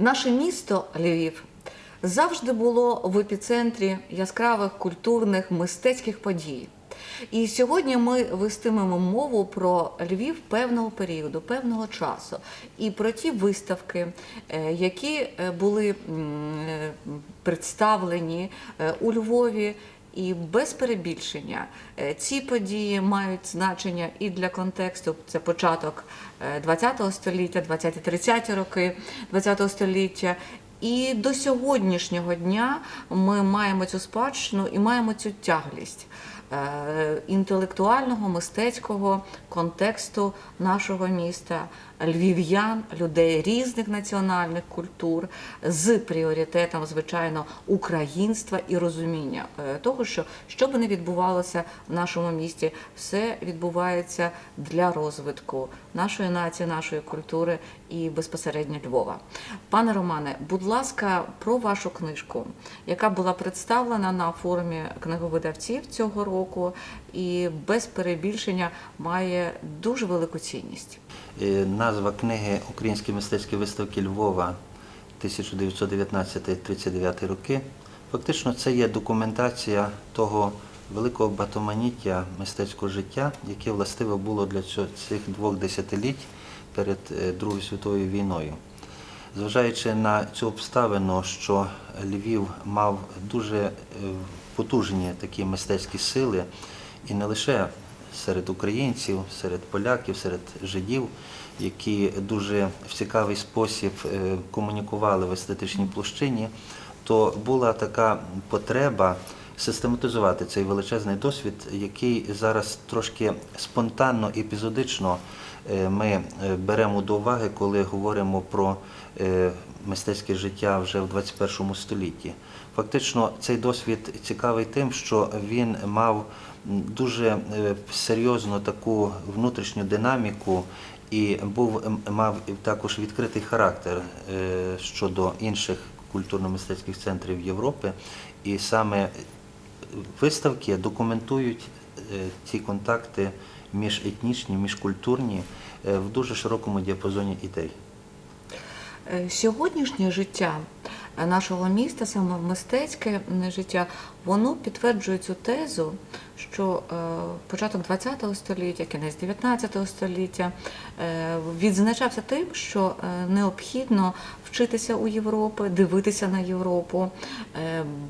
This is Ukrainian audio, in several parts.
Наше місто Львів завжди було в епіцентрі яскравих культурних мистецьких подій. І сьогодні ми вестимемо мову про Львів певного періоду, певного часу, і про ті виставки, е, які е, були е, представлені у Львові. І без перебільшення е, ці події мають значення і для контексту. Це початок ХХ століття, 20-30 роки ХХ століття. І до сьогоднішнього дня ми маємо цю спадщину і маємо цю тяглість е, інтелектуального, мистецького контексту нашого міста, львів'ян, людей різних національних культур з пріоритетом, звичайно, українства і розуміння е, того, що що би не відбувалося в нашому місті, все відбувається для розвитку нашої нації, нашої культури і безпосередньо Львова. Пане Романе, будь ласка, про вашу книжку, яка була представлена на форумі книговидавців цього року, і без перебільшення має дуже велику цінність. Е, Назва книги Українські мистецькі виставки Львова 1919-39 роки. Фактично, це є документація того великого батоманіття мистецького життя, яке властиве було для цих двох десятиліть перед е, Другою світовою війною. Зважаючи на цю обставину, що Львів мав дуже е, потужні такі мистецькі сили, і не лише серед українців, серед поляків, серед жидів, які дуже в цікавий спосіб е, комунікували в естетичній площині, то була така потреба систематизувати цей величезний досвід, який зараз трошки спонтанно, епізодично е, ми е, беремо до уваги, коли говоримо про е, мистецьке життя вже в 21 столітті. Фактично, цей досвід цікавий тим, що він мав дуже серйозну таку внутрішню динаміку і був мав також відкритий характер щодо інших культурно-мистецьких центрів Європи, і саме виставки документують е, ці контакти міжетнічні, міжкультурні е, в дуже широкому діапазоні ідей. Е, Сьогоднішнє життя нашого міста, саме мистецьке життя, воно підтверджує цю тезу, що е, початок ХХ століття, кінець ХІХ століття е, відзначався тим, що е, необхідно вчитися у Європи, дивитися на Європу,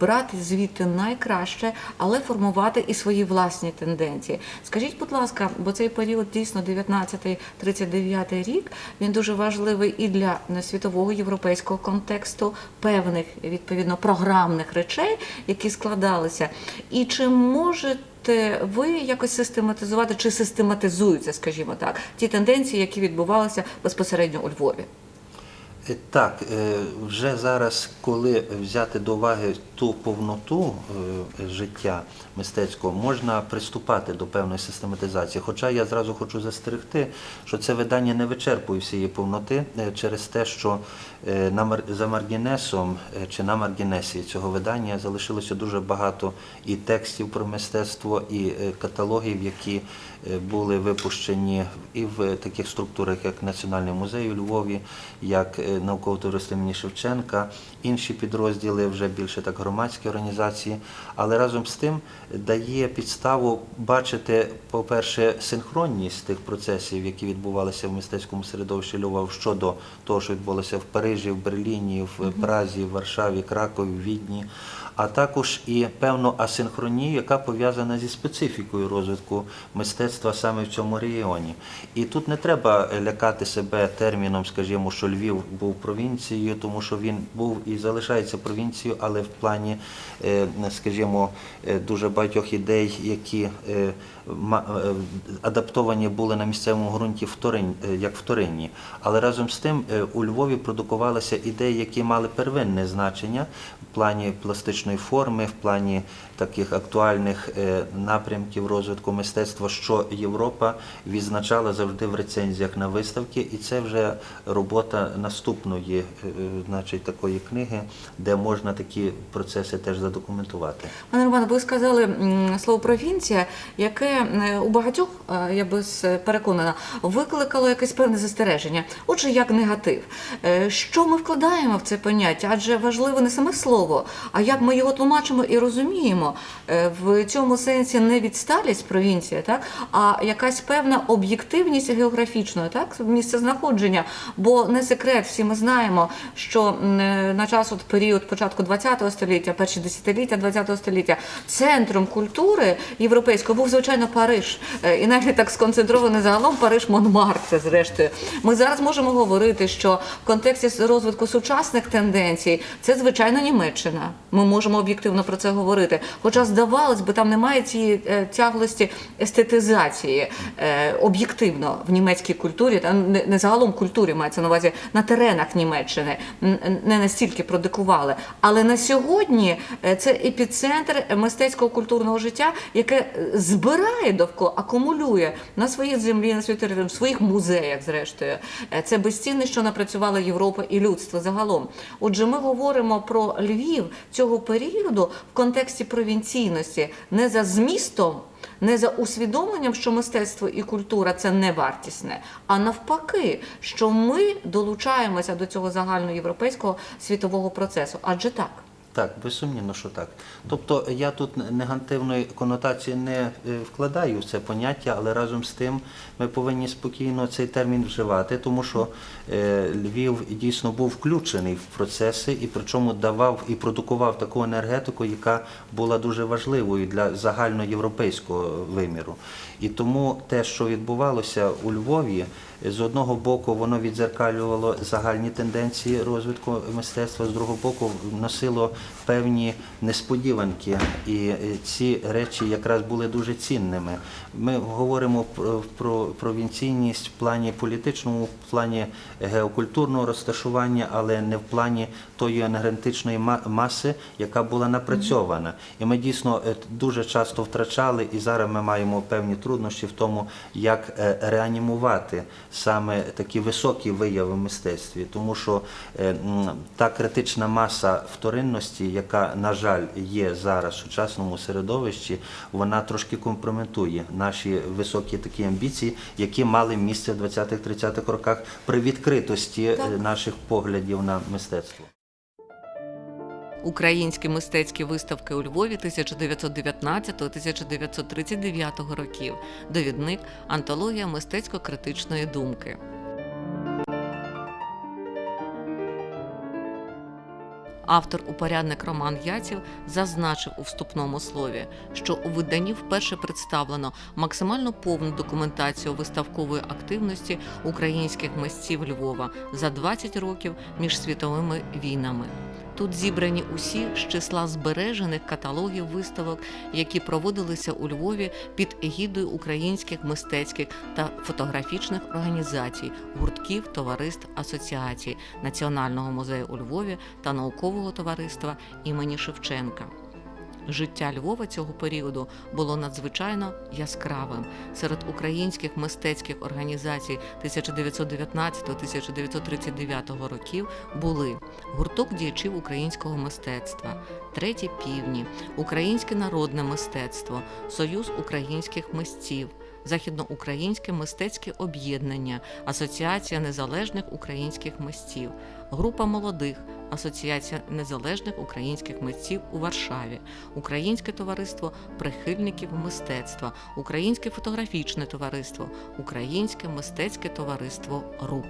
брати звідти найкраще, але формувати і свої власні тенденції. Скажіть, будь ласка, бо цей період дійсно 19-39 рік, він дуже важливий і для світового європейського контексту, певних відповідно програмних речей, які складалися. І чи можете ви якось систематизувати, чи систематизуються, скажімо так, ті тенденції, які відбувалися безпосередньо у Львові? Е, Так, е, вже зараз, коли взяти до уваги ту повноту е, життя мистецького, можна приступати до певної систематизації. Хоча я зразу хочу застерегти, що це видання не вичерпує всієї повноти через те, що за маргінесом чи на маргінесі цього видання залишилося дуже багато і текстів про мистецтво, і каталогів, які були випущені і в таких структурах, як Національний музей у Львові, як е, науково товариство імені Шевченка, інші підрозділи, вже більше так громадські організації. Але разом з тим дає підставу бачити, по-перше, синхронність тих процесів, які відбувалися в мистецькому середовищі Львова щодо того, що відбулося в Парижі, в Берліні, в Празі, в Варшаві, Кракові, в Відні. А також і певну асинхронію, яка пов'язана зі специфікою розвитку мистецтва саме в цьому регіоні. І тут не треба лякати себе терміном, скажімо, що Львів був провінцією, тому що він був і залишається провінцією, але в плані, е, скажімо, е, дуже багатьох ідей, які е, адаптовані були на місцевому ґрунті як вторинні. Але разом з тим у Львові продукувалися ідеї, які мали первинне значення в плані пластичної політичної форми, в плані таких актуальних е, напрямків розвитку мистецтва, що Європа відзначала завжди в рецензіях на виставки, і це вже робота наступної, е, значить, такої книги, де можна такі процеси теж задокументувати. Пане Романе, ви сказали слово провінція, яке е, у багатьох, я би переконана, викликало якесь певне застереження. Отже, як негатив. Що ми вкладаємо в це поняття? Адже важливо не саме слово, а як ми його тлумачимо і розуміємо. Е, В цьому сенсі не відсталість провінція, так, а якась певна об'єктивність географічної, так, місце знаходження. Бо не секрет, всі ми знаємо, що е, на час от період початку ХХ століття, перші десятиліття ХХ століття, центром культури європейської був звичайно Париж. Е, І навіть так сконцентрований загалом Париж Монмартр, зрештою. Ми зараз можемо говорити, що в контексті розвитку сучасних тенденцій це звичайно Німеччина. Ми можемо об'єктивно про це говорити. Хоча здавалось би, там немає цієї е, тяглості естетизації е, об'єктивно в німецькій культурі, та не, загалом культурі мається на увазі на теренах Німеччини, не настільки продикували. Але на сьогодні е, це епіцентр мистецького культурного життя, яке збирає довкола, акумулює на своїй землі, на своїй території, в своїх музеях, зрештою. Це безцінне, що напрацювала Європа і людство загалом. Отже, ми говоримо про Львів цього періоду в контексті провінційності, не за змістом. Не за усвідомленням, що мистецтво і культура це не вартісне, а навпаки, що ми долучаємося до цього загальноєвропейського світового процесу. Адже так. Так, безсумнівно, що так. Тобто я тут негативної конотації не е, вкладаю в це поняття, але разом з тим ми повинні спокійно цей термін вживати, тому що е, Львів дійсно був включений в процеси і причому давав і продукував таку енергетику, яка була дуже важливою для загальноєвропейського виміру. І тому те, що відбувалося у Львові, з одного боку воно відзеркалювало загальні тенденції розвитку мистецтва, з другого боку носило певні несподіванки, і е, ці речі якраз були дуже цінними. Ми говоримо про, про провінційність в плані політичному, в плані геокультурного розташування, але не в плані тої енергетичної ма- маси, яка була напрацьована. І ми дійсно е, дуже часто втрачали, і зараз ми маємо певні труднощі в тому, як е, реанімувати саме такі високі вияви в мистецтві, тому що е, та критична маса вторинності, яка, на жаль, є зараз в сучасному середовищі, вона трошки компрометує наші високі такі амбіції, які мали місце в 20-30-х роках при відкритості наших поглядів на мистецтво. Українські мистецькі виставки у Львові 1919-1939 років. Довідник Антологія мистецько-критичної думки. Автор упорядник Роман Яців зазначив у вступному слові, що у виданні вперше представлено максимально повну документацію виставкової активності українських митців Львова за 20 років між світовими війнами. Тут зібрані усі з числа збережених каталогів виставок, які проводилися у Львові під егідою українських мистецьких та фотографічних організацій, гуртків, товариств, асоціацій Національного музею у Львові та наукового товариства імені Шевченка. Життя Львова цього періоду було надзвичайно яскравим. Серед українських мистецьких організацій 1919-1939 років були гурток діячів українського мистецтва, треті півні, Українське народне мистецтво, Союз українських митців. Західноукраїнське мистецьке об'єднання, Асоціація незалежних українських митців, група молодих, Асоціація незалежних українських митців у Варшаві, Українське товариство прихильників мистецтва, Українське фотографічне товариство, Українське мистецьке товариство РУП.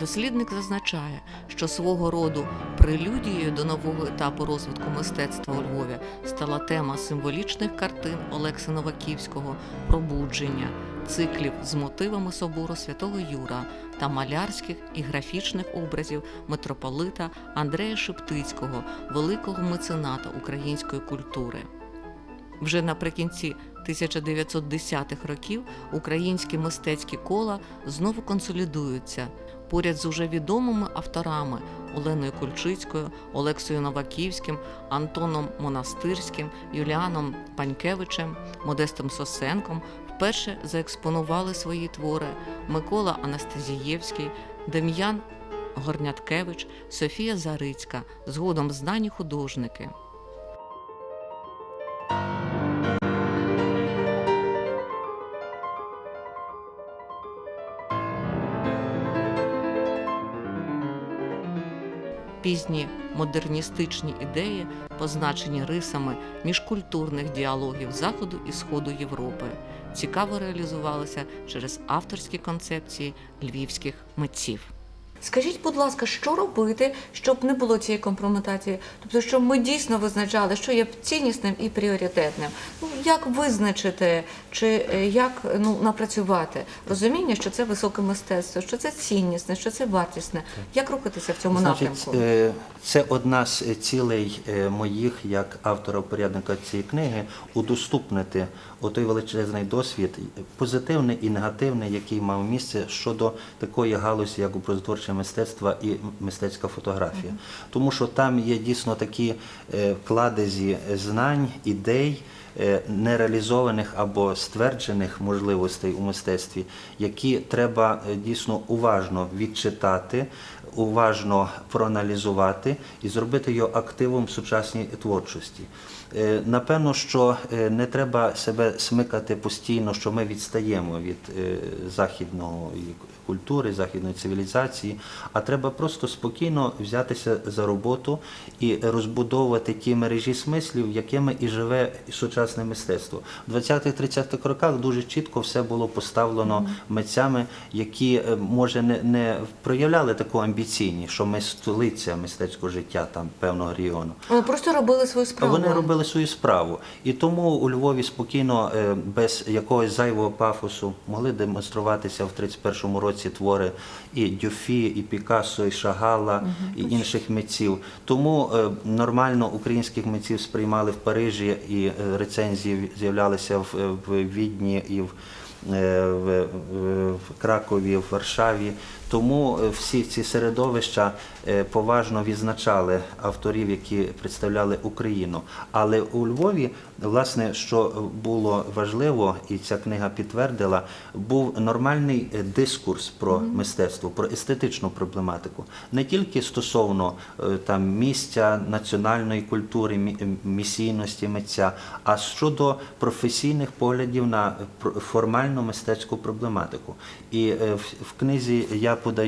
Дослідник зазначає, що свого роду прелюдією до нового етапу розвитку мистецтва у Львові стала тема символічних картин Олекса Новаківського Пробудження, циклів з мотивами собору святого Юра та малярських і графічних образів митрополита Андрея Шептицького, великого мецената української культури. Вже наприкінці 1910-х років українські мистецькі кола знову консолідуються. поряд з уже відомими авторами Оленою Кульчицькою, Олексою Новаківським, Антоном Монастирським, Юліаном Панькевичем, Модестом Сосенком вперше заекспонували свої твори Микола Анастезієвський, Дем'ян Горняткевич, Софія Зарицька, згодом знані художники. Пізні модерністичні ідеї позначені рисами міжкультурних діалогів Заходу і Сходу Європи, цікаво реалізувалися через авторські концепції львівських митців. Скажіть, будь ласка, що робити, щоб не було цієї компрометації? Тобто, щоб ми дійсно визначали, що є ціннісним і пріоритетним. Ну як визначити, чи е, як ну напрацювати розуміння, що це високе мистецтво, що це ціннісне, що це вартісне? Як рухатися в цьому Значить, напрямку? е, це одна з цілей е, моїх як автора порядника цієї книги удоступнити отой величезний досвід, позитивний і негативний, який мав місце щодо такої галузі, як образотворче мистецтво і мистецька фотографія. Тому що там є дійсно такі е, кладезі знань, ідей. е, Нереалізованих або стверджених можливостей у мистецтві, які треба е, дійсно уважно відчитати, уважно проаналізувати і зробити його активом сучасній творчості. Е, Напевно, що е, не треба себе смикати постійно, що ми відстаємо від е, західного і культури, західної цивілізації, а треба просто спокійно взятися за роботу і розбудовувати ті мережі смислів, якими і живе сучасне мистецтво. В 20-30-х роках дуже чітко все було поставлено митцями, які може не, не проявляли таку амбіційність, що ми столиця мистецького життя там певного регіону. Вони просто робили свою справу. Вони робили свою справу. І тому у Львові спокійно, е, без якогось зайвого пафосу, могли демонструватися в 31-му році твори і Дюфі, і Пікассо, і Шагала, і інших митців. Тому е, нормально українських митців сприймали в Парижі, і е, рецензії з'являлися в, Відні і в, в Кракові, в Варшаві. Тому е, всі ці середовища е, поважно відзначали авторів, які представляли Україну. Але у Львові, власне, що було важливо, і ця книга підтвердила, був нормальний е, дискурс про мистецтво, про естетичну проблематику, не тільки стосовно там місця національної культури, місійності митця, а щодо професійних поглядів на формальну мистецьку проблематику. І в книзі я yapıda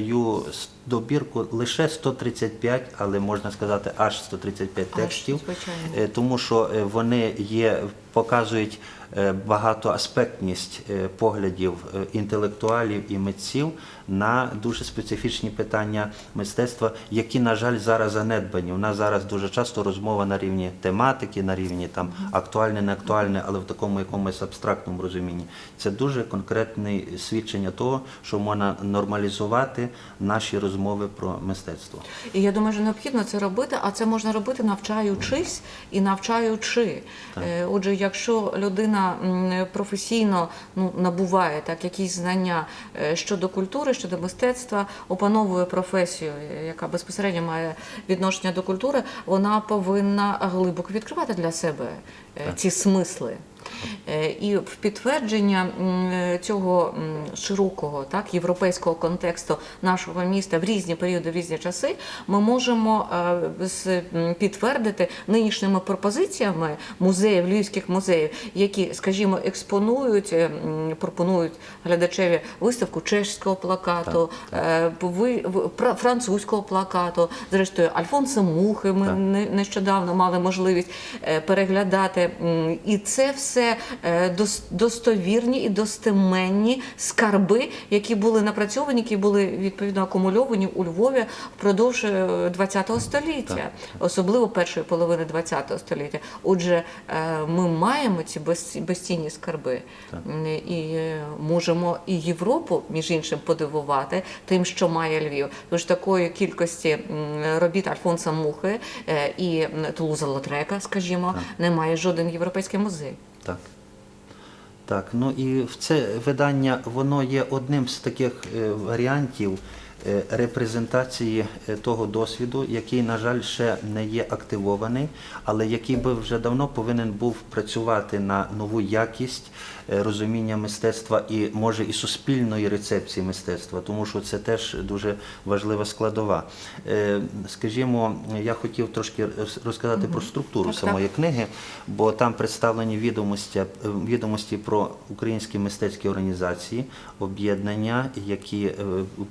добірку лише 135, але можна сказати аж 135 Аж, текстів, звичайно. е, тому що е, вони є, показують е, багатоаспектність поглядів інтелектуалів і митців на дуже специфічні питання мистецтва, які, на жаль, зараз занедбані. У нас зараз дуже часто розмова на рівні тематики, на рівні там актуальне, не актуальне, але в такому якомусь абстрактному розумінні. Це дуже конкретне свідчення того, що можна нормалізувати наші розмови про мистецтво. І я думаю, що необхідно це робити, а це можна робити навчаючись і навчаючи. Е, Отже, якщо людина професійно ну, набуває так якісь знання е, щодо культури, щодо мистецтва, опановує професію, е, яка безпосередньо має відношення до культури, вона повинна глибоко відкривати для себе е, ці смисли. Е, І в підтвердження цього широкого так європейського контексту нашого міста в різні періоди, в різні часи, ми можемо е, підтвердити нинішніми пропозиціями музеїв, львівських музеїв, які, скажімо, експонують, е, пропонують глядачеві виставку чешського плакату, ви- французького плакату. Зрештою, Альфонса Мухи ми Так. не- нещодавно мали можливість переглядати. І це все е, дос- достовірні і достеменні скарби, які були напрацьовані, які були відповідно акумульовані у Львові впродовж ХХ століття, особливо першої половини ХХ століття. Отже, е, ми маємо ці безцінні скарби М, і е, можемо і Європу, між іншим, подивувати тим, що має Львів. Тож такої кількості робіт Альфонса Мухи е, і Тулуза Лотрека, скажімо, не має жоден європейський музей. Так. Так, ну і в це видання воно є одним з таких е, варіантів е, репрезентації е, того досвіду, який, на жаль, ще не є активований, але який би вже давно повинен був працювати на нову якість розуміння мистецтва і може і суспільної рецепції мистецтва, тому що це теж дуже важлива складова. Е, Скажімо, я хотів трошки роз- розказати про структуру Так, так. самої книги, бо там представлені відомості, е, відомості про українські мистецькі організації, об'єднання, які е,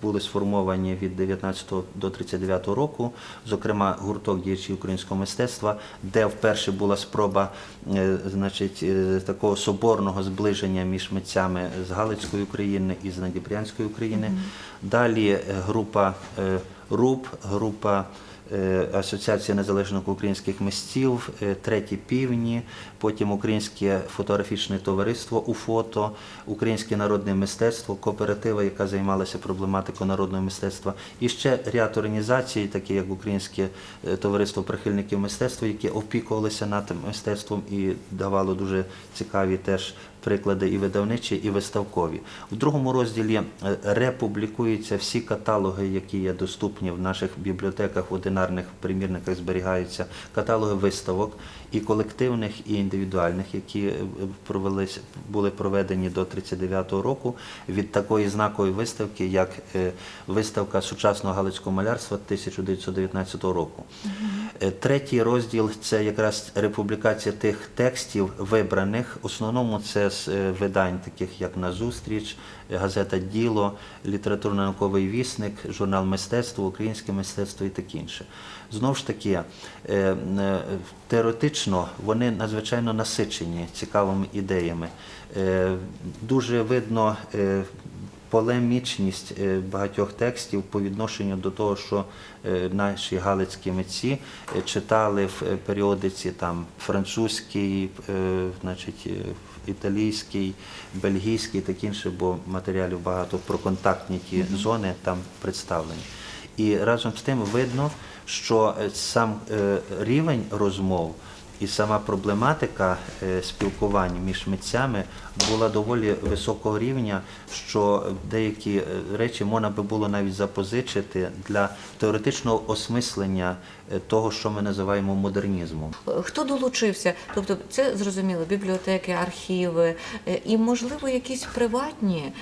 були сформовані від 19 до 39 року, зокрема гурток діячів українського мистецтва, де вперше була спроба е, значить, е, такого соборного зближення між митцями з Галицької України і з Надніпрянської України. Далі е, група е, РУП, група е, Асоціація незалежних українських мистців, треті півні, потім Українське фотографічне товариство у фото, Українське народне мистецтво, кооператива, яка займалася проблематикою народного мистецтва, і ще ряд організацій, такі як Українське товариство прихильників мистецтва, які опікувалися над мистецтвом і давало дуже цікаві теж приклади і видавничі, і виставкові. У другому розділі е, републікуються всі каталоги, які є доступні в наших бібліотеках, в одинарних примірниках зберігаються каталоги виставок і колективних, і індивідуальних, які е, були проведені до 39-го року від такої знакової виставки, як е, виставка сучасного галицького малярства 1919 року. Третій розділ це якраз републікація тих текстів вибраних. В основному це з е, видань, таких як «Назустріч», е, газета Діло, літературно-науковий вісник, журнал мистецтво, українське мистецтво і таке інше. Знову ж таки, е, теоретично вони надзвичайно насичені цікавими ідеями. Дуже видно полемічність багатьох текстів по відношенню до того, що наші галицькі митці читали в періодиці там французький, е, значить, італійський, бельгійський так інше, бо матеріалів багато про контактні ті зони там представлені. І разом з тим видно, що е, сам е, рівень розмов і сама проблематика е, спілкування між митцями була доволі високого рівня, що деякі е, речі можна би було навіть запозичити для теоретичного осмислення е, того, що ми називаємо модернізмом. Хто долучився? Тобто, це зрозуміло, бібліотеки, архіви і, можливо, якісь приватні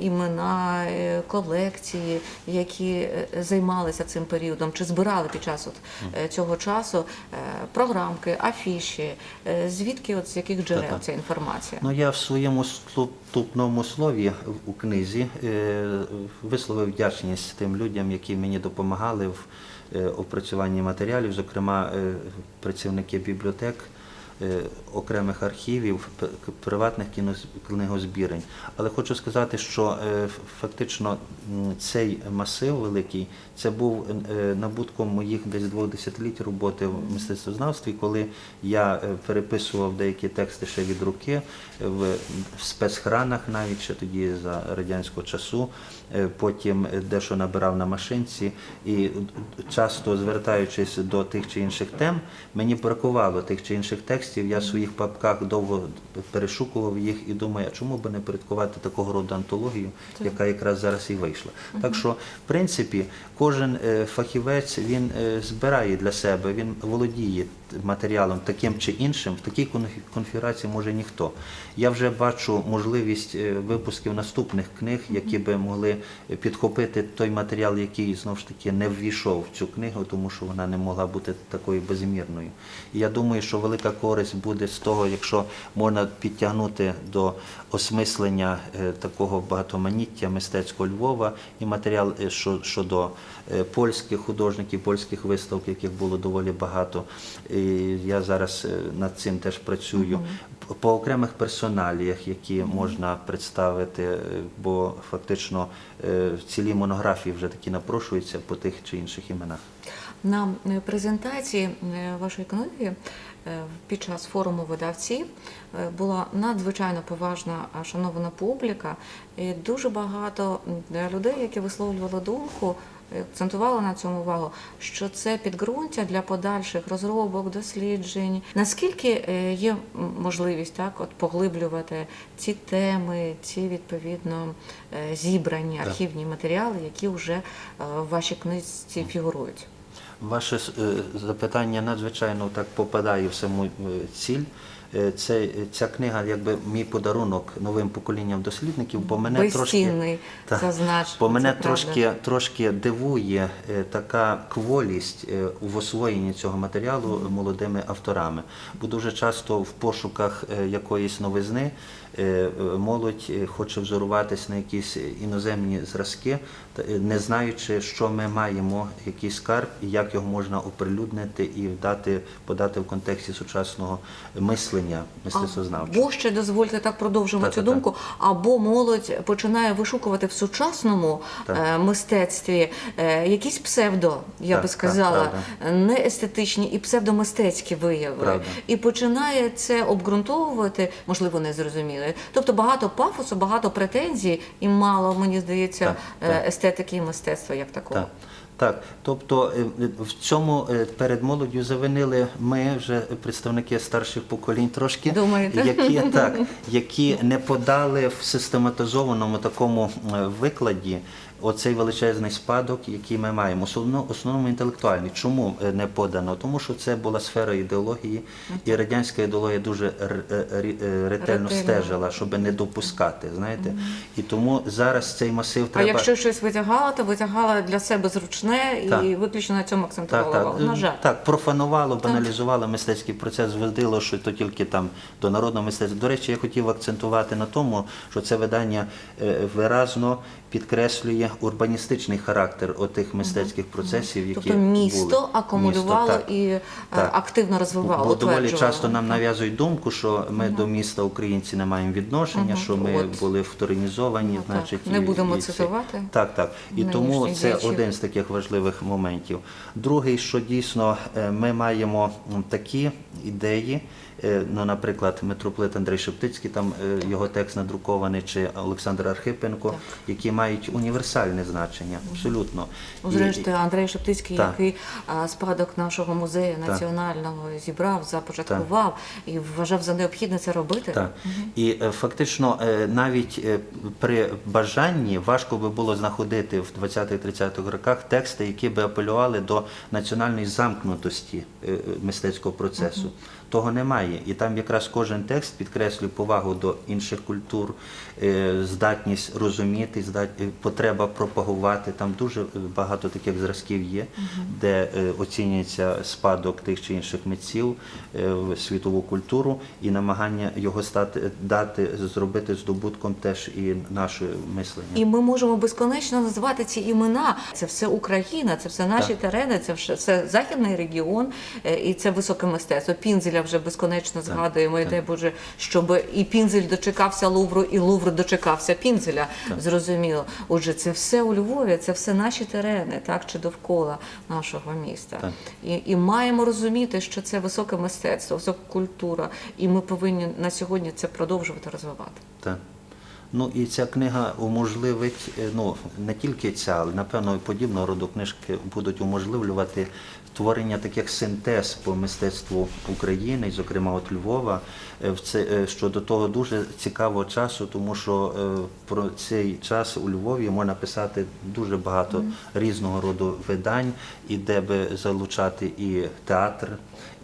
імена, колекції, які займалися цим періодом, чи збирали під час от, цього часу програмки, афіші. Е, Звідки от з яких джерел Та-та. ця інформація? Ну, я в своєму вступному слові у книзі е, висловив вдячність тим людям, які мені допомагали в е, опрацюванні матеріалів, зокрема працівники бібліотек. Е, Окремих архівів, приватних книгозбірень. Але хочу сказати, що е, фактично цей масив великий це був е, набутком моїх десь двох десятиліть роботи в мистецтвознавстві, коли я переписував деякі тексти ще від руки в спецхранах, навіть ще тоді за радянського часу. Потім дещо набирав на машинці, і часто звертаючись до тих чи інших тем, мені бракувало тих чи інших текстів. Я в своїх папках довго перешукував їх і думаю, а чому би не порядкувати такого роду антологію, яка якраз зараз і вийшла. Так що, в принципі, кожен е, фахівець він е, збирає для себе, він володіє матеріалом таким чи іншим. В такій конфігурації може ніхто. Я вже бачу можливість е, випусків наступних книг, які би могли підхопити той матеріал, який знову ж таки не ввійшов в цю книгу, тому що вона не могла бути такою безмірною. І я думаю, що велика користь буде з того, якщо можна підтягнути до осмислення е, такого багатоманіття мистецького Львова і матеріал е, щодо е, польських художників, польських виставок, яких було доволі багато. І я зараз е, над цим теж працюю. По окремих персоналіях, які можна представити, е, бо фактично е, цілі монографії вже такі напрошуються по тих чи інших іменах. На презентації вашої книги під час форуму видавців е, була надзвичайно поважна шанована публіка і дуже багато людей, які висловлювали думку акцентували на цьому увагу, що це підґрунтя для подальших розробок, досліджень. Наскільки е, є можливість так, от поглиблювати ці теми, ці відповідно е, зібрані архівні матеріали, які вже е, в вашій книжці фігурують? Ваше запитання надзвичайно так попадає в саму ціль. Е, Це, ця книга, якби мій подарунок новим поколінням дослідників, бо мене трошки, Безцінний, Та, зазначу, бо мене трошки, трошки дивує е, така кволість е, в освоєнні цього матеріалу молодими авторами. Бо дуже часто в пошуках якоїсь новизни молодь е, хоче взоруватись на якісь іноземні зразки, та, е, не знаючи, що ми маємо, який скарб і як його можна оприлюднити і дати, подати в контексті сучасного мислення мистецтвознавчого. Або ще дозвольте так продовжимо Так, цю так, так. думку. Або молодь починає вишукувати в сучасному Так. е, мистецтві е, якісь псевдо, я Так, би сказала, правда. не естетичні і псевдомистецькі вияви, Правда. і починає це обґрунтовувати, можливо, незрозуміло. Тобто багато пафосу, багато претензій, і мало мені здається Так, е, естетики і мистецтва як такого. Так, так. Тобто е, в цьому е, перед молоддю завинили ми, вже представники старших поколінь, трошки, Думаєте? які так, які не подали в систематизованому такому е, викладі. Оцей величезний спадок, який ми маємо, основно, основному інтелектуальний. Чому е, не подано? Тому що це була сфера ідеології, і радянська ідеологія дуже е, е, ретельно стежила, щоб не допускати. Знаєте, і тому зараз цей масив А якщо щось витягала, то витягала для себе зручне Так. і виключно на цьому акцентувала Так. На жаль. так, профанувало, баналізувало мистецький процес, зводило, що то тільки там до народного мистецтва. До речі, я хотів акцентувати на тому, що це видання виразно підкреслює урбаністичний характер отих мистецьких процесів, які Тобто місто були. акумулювало Місто, і е, Так. активно розвивало. Бо доволі часто нам нав'язують думку, що ми до міста українці не маємо відношення, що ми От. були вторинізовані, Ну, так. значить, Не і- будемо і цитувати Так, так. І тому це діячів. один з таких важливих моментів. Другий, що дійсно е, ми маємо такі ідеї. Е, Ну, наприклад, митрополит Андрей Шептицький, там е, його текст надрукований, чи Олександр Архипенко, Так. які мають універсальне значення, абсолютно. Зрештою, Андрей Шептицький, Так. який спадок нашого музею національного зібрав, започаткував і вважав за необхідне це робити. Так. І е, фактично навіть при бажанні важко би було знаходити в 20-30-х роках тексти, які би апелювали до національної замкнутості мистецького процесу. Того немає. І там якраз кожен текст підкреслює повагу до інших культур, е, здатність розуміти, е, потреба пропагувати. Там дуже е, багато таких зразків є, де оцінюється спадок тих чи інших митців в світову культуру і намагання його стати дати зробити здобутком теж і нашого мислення. І ми можемо безконечно називати ці імена. Це все Україна, це все наші Так. терени, це все, західний регіон, і це високе мистецтво. Пінзеля вже безконечно згадуємо. І так. дай Боже, щоб і Пінзель дочекався Лувру, і Лувр дочекався Пінзеля. Зрозуміло. Отже, це все у Львові, це все наші терени, так чи довкола нашого міста. Так. І, і маємо розуміти, що це високе мистецтво, висока культура, і ми повинні на сьогодні це продовжувати розвивати. Так. Ну і ця книга уможливить, е, ну не тільки ця, але напевно і подібного роду книжки будуть уможливлювати творення таких синтез по мистецтву України, зокрема от Львова. Е, В це е, щодо того дуже цікавого часу, тому що е, про цей час у Львові можна писати дуже багато різного роду видань, і де би залучати і театр,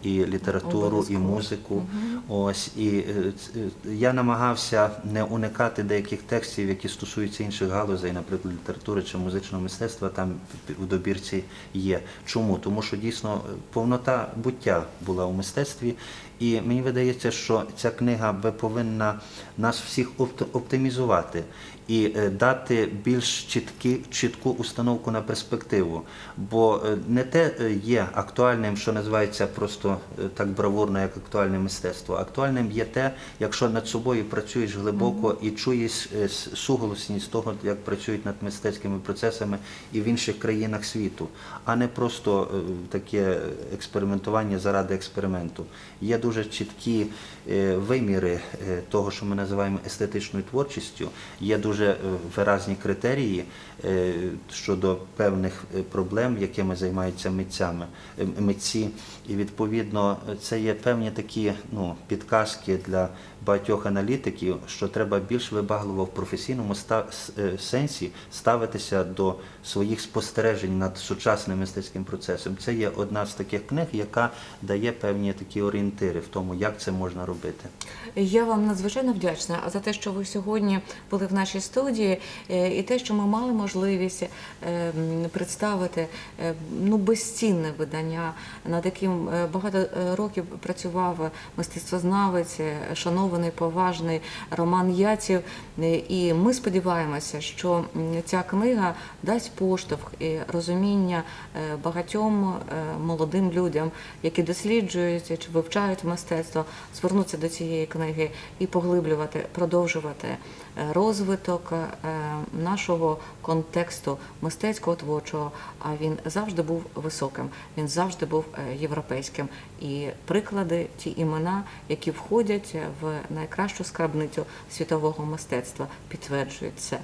і літературу, і музику. Ось і е, е, я намагався не уникати деяких текстів, які стосуються інших галузей, наприклад, літератури чи музичного мистецтва. Там в добірці є. Чому? Тому що дійсно повнота буття була у мистецтві, і мені видається, що ця книга би повинна нас всіх оптимізувати і е, дати більш чіткі, чітку установку на перспективу. Бо е, не те е, є актуальним, що називається просто так бравурно, як актуальне мистецтво. Актуальним є те, якщо над собою працюєш глибоко і чуєш суголосність того, як працюють над мистецькими процесами і в інших країнах світу, а не просто таке експериментування заради експерименту. Є дуже чіткі е, виміри е, того, що ми називаємо естетичною творчістю. Є дуже е, виразні критерії щодо певних проблем, якими займаються митцями, митці. І відповідно це є певні такі ну, підказки для багатьох аналітиків, що треба більш вибагливо в професійному сенсі ставитися до своїх спостережень над сучасним мистецьким процесом. Це є одна з таких книг, яка дає певні такі орієнтири в тому, як це можна робити. Я вам надзвичайно вдячна за те, що ви сьогодні були в нашій студії, е, і те, що ми мали можливість е, представити е, ну, безцінне видання, над яким багато років працював мистецтвознавець, шанований, поважний Роман Яців. І ми сподіваємося, що ця книга дасть поштовх і розуміння багатьом молодим людям, які досліджують чи вивчають мистецтво, звернутися до цієї книги і поглиблювати, продовжувати е, розвиток е, нашого контексту мистецького творчого. А він завжди був високим, він завжди був е, європейським. І приклади, ті імена, які входять в найкращу скарбницю світового мистецтва, підтверджують це.